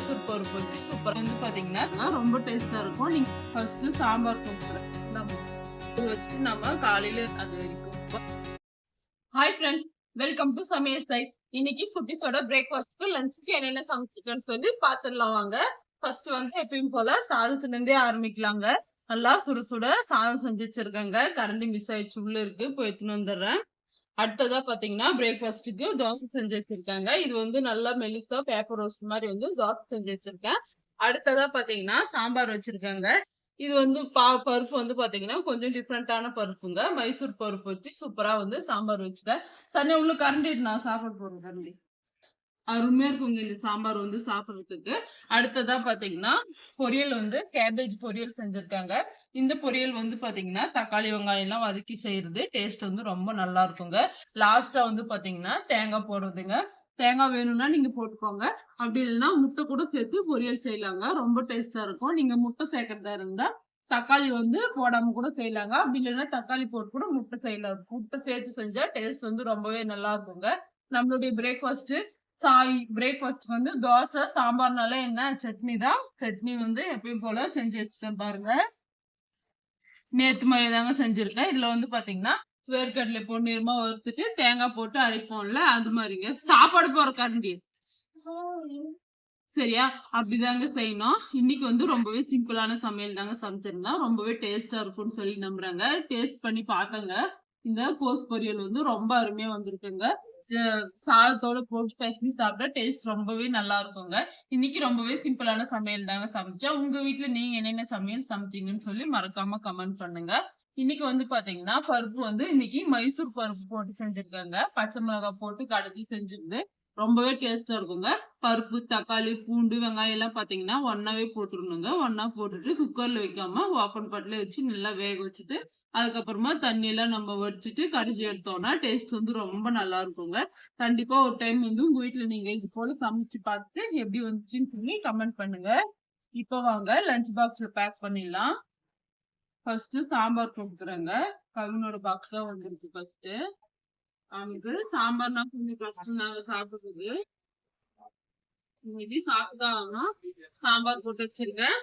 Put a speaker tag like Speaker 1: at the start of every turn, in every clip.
Speaker 1: மைசூர் பருப்பு வச்சு சூப்பர் வந்து பார்த்தீங்கன்னா ரொம்ப டேஸ்ட்டாக இருக்கும். நீங்கள் ஃபர்ஸ்ட்டு சாம்பார் கொடுக்குறேன் நம்ம இது வச்சுட்டு நம்ம காலையில் அது வரைக்கும். ஹாய் ஃப்ரெண்ட்ஸ் வெல்கம் டு சமையல் சைட் இன்னைக்கு குட்டிஸோட பிரேக்ஃபாஸ்ட்க்கு லஞ்சுக்கு என்னென்ன சமைச்சிருக்கேன்னு சொல்லி பார்த்துடலாம் வாங்க. ஃபர்ஸ்ட் வந்து எப்பயும் போல சாதத்துல இருந்தே ஆரம்பிக்கலாங்க. நல்லா சுட சுட சாதம் செஞ்சு வச்சிருக்காங்க. கரண்டி மிஸ் ஆயிடுச்சு உள்ள இருக்கு. போய் எடுத்துன்னு வந்துடுறேன். அடுத்ததா பாத்தீங்கன்னா பிரேக்ஃபாஸ்ட்டுக்கு தோசை செஞ்சு வச்சிருக்காங்க. இது வந்து நல்லா மெலிசா பேப்பர் ரோஸ்ட் மாதிரி வந்து தோசை செஞ்சு வச்சிருக்கேன். அடுத்ததா பாத்தீங்கன்னா சாம்பார் வச்சிருக்காங்க. இது வந்து பா பருப்பு வந்து பாத்தீங்கன்னா கொஞ்சம் டிஃப்ரெண்டான பருப்புங்க. மைசூர் பருப்பு வச்சு சூப்பரா வந்து சாம்பார் வச்சுட்டேன். தண்ணி உள்ள கரண்டிட்டு நான் சாப்பாடு போடுறேன் கரண்டி. அருமையா இருக்குங்க இந்த சாம்பார் வந்து சாப்பிட்றதுக்கு. அடுத்ததா பாத்தீங்கன்னா பொரியல் வந்து கேபேஜ் பொரியல் செஞ்சிருக்காங்க. இந்த பொரியல் வந்து பாத்தீங்கன்னா தக்காளி வெங்காயம் எல்லாம் வதக்கி செய்யறது டேஸ்ட் வந்து ரொம்ப நல்லா இருக்குங்க. லாஸ்டா வந்து பாத்தீங்கன்னா தேங்காய் போடுறதுங்க. தேங்காய் வேணும்னா நீங்க போட்டுக்கோங்க. அப்படி இல்லைன்னா முட்டை கூட சேர்த்து பொரியல் செய்யலாங்க. ரொம்ப டேஸ்டா இருக்கும். நீங்க முட்டை சேர்க்கறதா இருந்தா தக்காளி வந்து போடாம கூட செய்யலாங்க. அப்படி இல்லைன்னா தக்காளி போட்டு கூட முட்டை செய்யலாம். முட்டை சேர்த்து செஞ்சா டேஸ்ட் வந்து ரொம்பவே நல்லா இருக்குங்க. நம்மளுடைய பிரேக்ஃபாஸ்ட் சாய் பிரேக்ஃபாஸ்ட் வந்து தோசை சாம்பார்னால என்ன சட்னி தான். சட்னி வந்து எப்பயும் போல செஞ்சு வச்சுட்டேன் பாருங்க. நேத்து மாதிரி தாங்க செஞ்சிருக்கேன். இதுல வந்து பாத்தீங்கன்னா வேர்க்கடலை பொன்னிறமா வறுத்துட்டு தேங்காய் போட்டு அரைப்போம்ல அது மாதிரிங்க. சாப்பாடு போற கரண்டி சரியா? அப்படிதாங்க செய்யணும். இன்னைக்கு வந்து ரொம்பவே சிம்பிளான சமையல் தாங்க சமைச்சிருந்தோம் ரொம்பவே டேஸ்டா இருக்கும்னு சொல்லி நம்புறாங்க. டேஸ்ட் பண்ணி பார்த்தங்க இந்த கோஸ் பொரியல் வந்து ரொம்ப அருமையா வந்திருக்குங்க. சாதத்தோட போட்டு பேசி சாப்பிட்டா டேஸ்ட் ரொம்பவே நல்லா இருக்குங்க. இன்னைக்கு ரொம்பவே சிம்பிளான சமையல் தாங்க சமைச்சேன் உங்க வீட்டுல நீங்க என்னென்ன சமையல் சமைச்சீங்கன்னு சொல்லி மறக்காம கமெண்ட் பண்ணுங்க. இன்னைக்கு வந்து பாத்தீங்கன்னா பருப்பு வந்து இன்னைக்கு மைசூர் பருப்பு போட்டு செஞ்சிருக்காங்க. பச்சை மிளகாய் போட்டு கடைஞ்சி செஞ்சிருந்து ரொம்பவே டேஸ்டா இருக்குங்க. பருப்பு தக்காளி பூண்டு வெங்காயம் எல்லாம் பாத்தீங்கன்னா ஒன்னாவே போட்டுருணுங்க ஒன்னா போட்டுட்டு குக்கர்ல வைக்காம ஓப்பன் பாட்டில வச்சு நல்லா வேக வச்சுட்டு அதுக்கப்புறமா தண்ணி எல்லாம் நம்ம வடிச்சிட்டு கடிச்சு எடுத்தோம்னா டேஸ்ட் வந்து ரொம்ப நல்லா இருக்குங்க. கண்டிப்பா ஒரு டைம் வந்து உங்க வீட்டில் நீங்க இது போல சமைச்சு பார்த்துட்டு எப்படி வந்துச்சுன்னு சொல்லி கமெண்ட் பண்ணுங்க. இப்ப வாங்க லஞ்ச் பாக்ஸ்ல பேக் பண்ணிடலாம். ஃபர்ஸ்ட் சாம்பார் கொடுக்குறேங்க. கவினோட பாக்ஸ் தான் வந்துருக்கு ஃபர்ஸ்ட் அவனுக்கு சாம்பார்னா கொஞ்சம் கஷ்டம் நாங்க சாப்பிடுறது மீதி சாப்பிட்டுதான் ஆகணும் சாம்பார் போட்டு வச்சிருக்கேன்.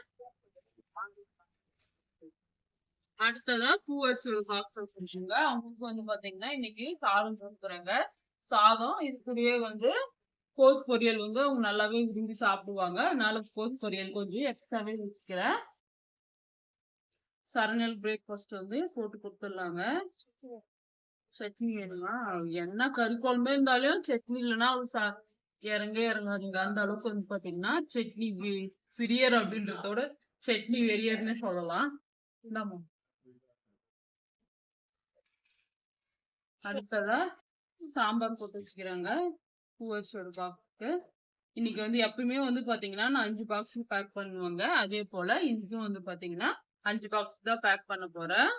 Speaker 1: அடுத்ததா பூவரிசி ஒரு பாக்ஸ் வச்சிருக்கீங்க. அவங்களுக்கு வந்து பாத்தீங்கன்னா இன்னைக்கு சாதம் கொடுக்குறாங்க சாதம் இது கூடயே வந்து கோஸ் பொரியல் வந்து அவங்க நல்லாவே விரும்பி சாப்பிடுவாங்க. அதனால கோஸ் பொரியல் கொஞ்சம் எக்ஸ்ட்ராவே வச்சுக்கிறேன். சரணியல் பிரேக்ஃபாஸ்ட் வந்து போட்டு கொடுத்துடலாங்க. சட்னி வேணுமா? என்ன கறி குழம்பு இருந்தாலும் சட்னி இல்லைன்னா அவங்க இறங்க இறங்காதுங்க. அந்த அளவுக்கு வந்து பாத்தீங்கன்னா சட்னி பிரியர் அப்படின்றதோட சட்னி வெறியர்னு சொல்லலாம். இந்தாம்மா. அடுத்ததா சாம்பார் போட்டு வச்சுக்கிறாங்க. பூவரிசியோட பாக்ஸ்க்கு. இன்னைக்கு வந்து எப்பயுமே வந்து பாத்தீங்கன்னா நான் அஞ்சு பாக்ஸ் பேக் பண்ணுவாங்க. அதே போல இன்னைக்கும் வந்து பாத்தீங்கன்னா அஞ்சு பாக்ஸ் தான் பேக் பண்ண போறேன்.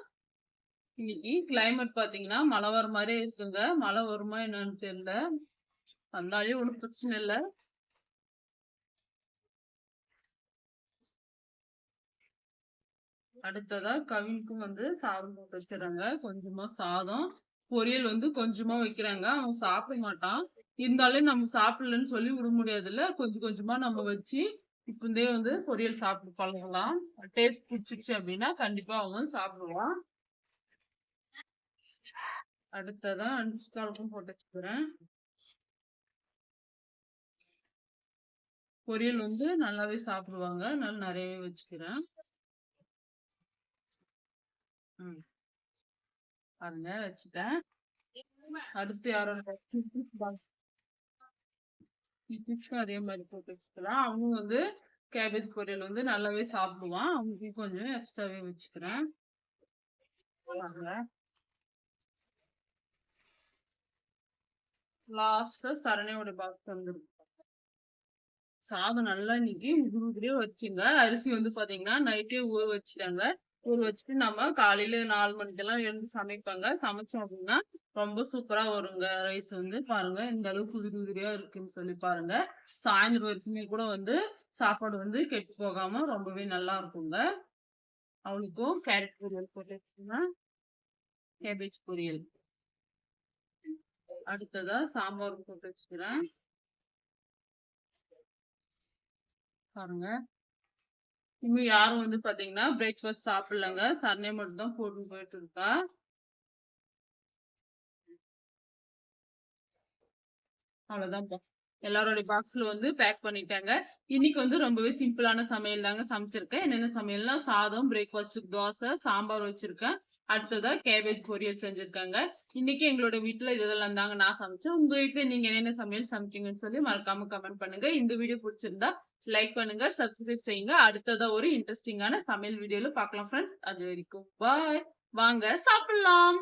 Speaker 1: இன்னைக்கு கிளைமேட் பாத்தீங்கன்னா மழை வர மாதிரியே இருக்குங்க. மழை வருமா என்னன்னு தெரியல. வந்தாலே ஒன்றும் பிரச்சனை இல்லை. அடுத்ததா கவினுக்கும் வந்து சாதம் போட்டு வச்சுறாங்க கொஞ்சமா சாதம். பொரியல் வந்து கொஞ்சமா வைக்கிறாங்க. அவன் சாப்பிட மாட்டான். இருந்தாலும் நம்ம சாப்பிடலன்னு சொல்லி விட முடியாதுல்ல. கொஞ்சம் கொஞ்சமா நம்ம வச்சு இப்பந்தே வந்து பொரியல் சாப்பிட்டு பழகலாம். டேஸ்ட் பிடிச்சிச்சு அப்படின்னா கண்டிப்பா அவன் சாப்பிடுவான். அடுத்ததா அனுஷ்காவுக்கும் போட்டு வச்சுக்கிறேன் பொரியல் வந்து நல்லாவே சாப்பிடுவாங்க. அதனால நிறையவே வச்சுக்கிறேன். ம். பாருங்க வச்சுட்டேன். அடுத்து யாரோட அதே மாதிரி போட்டு வச்சுக்கலாம். அவங்க வந்து கேபேஜ் பொரியல் வந்து நல்லாவே சாப்பிடுவான். அவங்களுக்கு கொஞ்சம் எக்ஸ்ட்ராவே வச்சுக்கிறேன். பாருங்க. லாஸ்டா சரணையோட பாக்ஸ் வந்துடும் சாதம் நல்லா இன்னைக்கு உதிரியே வச்சுங்க. அரிசி வந்து பாத்தீங்கன்னா நைட்டே ஊற வச்சுட்டாங்க. ஊற வச்சுட்டு நம்ம காலையில நாலு மணிக்கெல்லாம் எழுந்து சமைப்பாங்க. சமைச்சோம் அப்படின்னா ரொம்ப சூப்பரா வருங்க. ரைஸ் வந்து பாருங்க இந்த அளவுக்கு உதிரி உதிரியா இருக்குன்னு சொல்லி பாருங்க. சாயந்தரம் வரைக்குமே கூட வந்து சாப்பாடு வந்து கெட்டு போகாம ரொம்பவே நல்லா இருக்குங்க. அவளுக்கும் கேரட் பொரியல் போட்டு கேபேஜ் பொரியல். அடுத்ததா சாம்பார் போட்டு வச்சுக்கிறேன். பாருங்க. இன்னும் யாரும் வந்து பாத்தீங்கன்னா பிரேக்ஃபாஸ்ட் சாப்பிடலங்க. சர்னே மட்டும் தான் போட்டு போயிட்டு இருக்கா. அவ்வளவுதான்ப்பா எல்லாரோட பாக்ஸ்ல வந்து பேக் பண்ணிட்டாங்க. இன்னைக்கு வந்து ரொம்பவே சிம்பிளான சமையல் தாங்க சமைச்சிருக்கேன். என்னென்ன சமையல்னா சாதம் பிரேக்ஃபாஸ்ட்டுக்கு தோசை சாம்பார் வச்சிருக்கேன். அடுத்ததா கேபேஜ் பொரியல் செஞ்சிருக்காங்க. இன்னைக்கு எங்களோட வீட்டுல இதெல்லாம் தாங்க நான் சமைச்சேன். உங்க வீட்டுல நீங்க என்னென்ன சமையல் சமைச்சீங்கன்னு சொல்லி மறக்காம கமெண்ட் பண்ணுங்க. இந்த வீடியோ பிடிச்சிருந்தா லைக் பண்ணுங்க சப்ஸ்கிரைப் செய்யுங்க. அடுத்ததா ஒரு இன்ட்ரெஸ்டிங்கான சமையல் வீடியோல பாக்கலாம் ஃப்ரெண்ட்ஸ் அது வரைக்கும் பாய் வாங்க சாப்பிடலாம்.